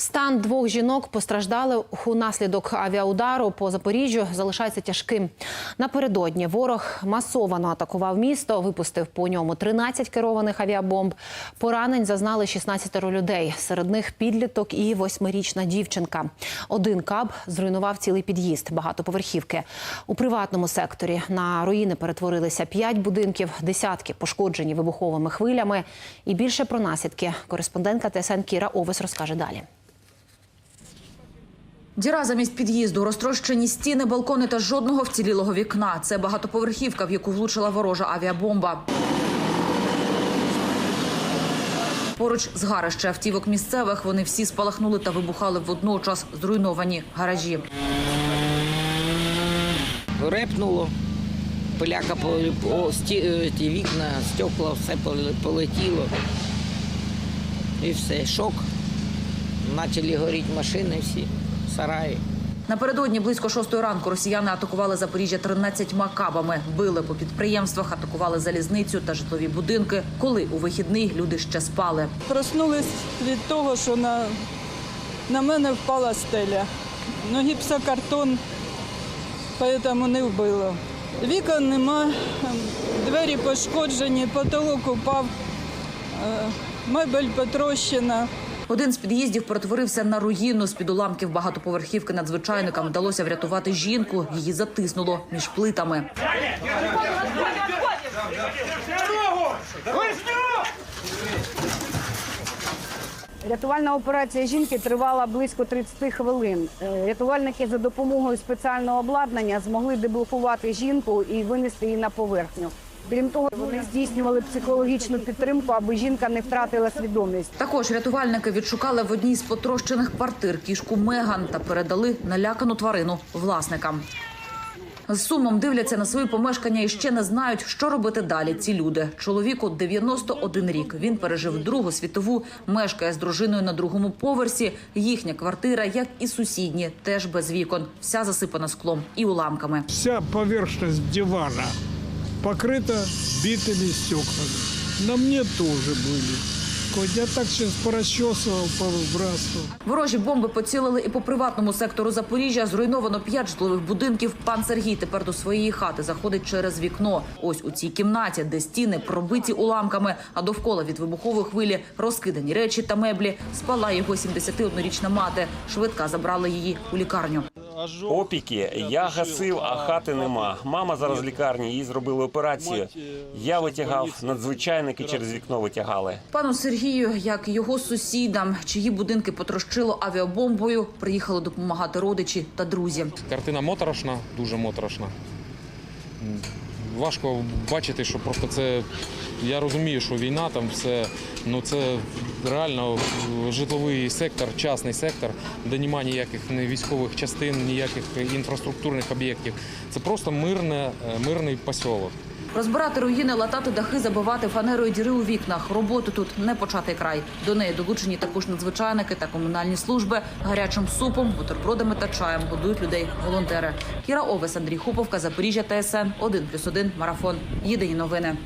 Стан двох жінок постраждали унаслідок авіаудару по Запоріжжю залишається тяжким. Напередодні ворог масовано атакував місто, випустив по ньому 13 керованих авіабомб. Поранень зазнали 16 людей. Серед них підліток і восьмирічна дівчинка. Один каб зруйнував цілий під'їзд багатоповерхівки. У приватному секторі на руїни перетворилися 5 будинків, десятки пошкоджені вибуховими хвилями. І більше про наслідки кореспондентка ТСН Кіра Овес розкаже далі. Діра замість під'їзду, розтрощені стіни, балкони та жодного вцілілого вікна. Це багатоповерхівка, в яку влучила ворожа авіабомба. Поруч згарище автівок місцевих. Вони всі спалахнули та вибухали водночас зруйновані гаражі. репнуло, пиляка е, ті вікна, стекла, все полетіло. І все, шок. Почали горіти машини всі, сараї. Напередодні близько шостої ранку росіяни атакували Запоріжжя 13 кабами. Били по підприємствах, атакували залізницю та житлові будинки. Коли у вихідний люди ще спали. Проснулись від того, що на, на мене впала стеля. Ну, гіпсокартон, тому не вбило. Вікон нема, двері пошкоджені, потолок упав, е, мебель потрощена. Один з під'їздів перетворився на руїну. З під уламків багатоповерхівки надзвичайникам вдалося врятувати жінку. Її затиснуло між плитами. Рятувальна операція жінки тривала близько 30 хвилин. Е, Рятувальники за допомогою спеціального обладнання змогли деблокувати жінку і винести її на поверхню. Крім того, вони здійснювали психологічну підтримку, аби жінка не втратила свідомість. Також рятувальники відшукали в одній з потрощених квартир кішку Меган та передали налякану тварину власникам. З сумом дивляться на свої помешкання і ще не знають, що робити далі. Ці люди. Чоловіку 91 рік. Він пережив Другу світову, мешкає з дружиною на другому поверсі. Їхня квартира, як і сусідні, теж без вікон, вся засипана склом і уламками. Вся поверхность дивана покрыта битыми стеклами. На мне тоже были. Хоть я так сейчас порасчесывал, повыбрасывал. Ворожі бомби поцілили і по приватному сектору Запоріжжя. Зруйновано п'ять житлових будинків. Пан Сергій тепер до своєї хати заходить через вікно. Ось у цій кімнаті, де стіни пробиті уламками, а довкола від вибухової хвилі розкидані речі та меблі. Спала його 71-річна мати. Швидка забрала її у лікарню. Опіки. Я гасив, а хати нема. Мама зараз в лікарні, їй зробили операцію. Я витягав, надзвичайники через вікно витягали. Пану Сергію, як його сусідам, чиї будинки потрощило авіабомбою, приїхали допомагати родичі та друзі. Картина моторошна, дуже моторошна. Важко бачити, що просто це. Я розумію, що війна там все, ну це реально житловий сектор, частний сектор, де немає ніяких ні військових частин, ніяких інфраструктурних об'єктів. Це просто мирне, е, мирний посілок. Розбирати руїни, латати дахи, забивати фанерою діри у вікнах. Роботи тут не початий край. До неї долучені також надзвичайники та комунальні служби. Гарячим супом, бутербродами та чаєм годують людей волонтери. Кіра Овес, Андрій Хуповка, Запоріжжя, ТСН 1+,1, Марафон. Єдині новини.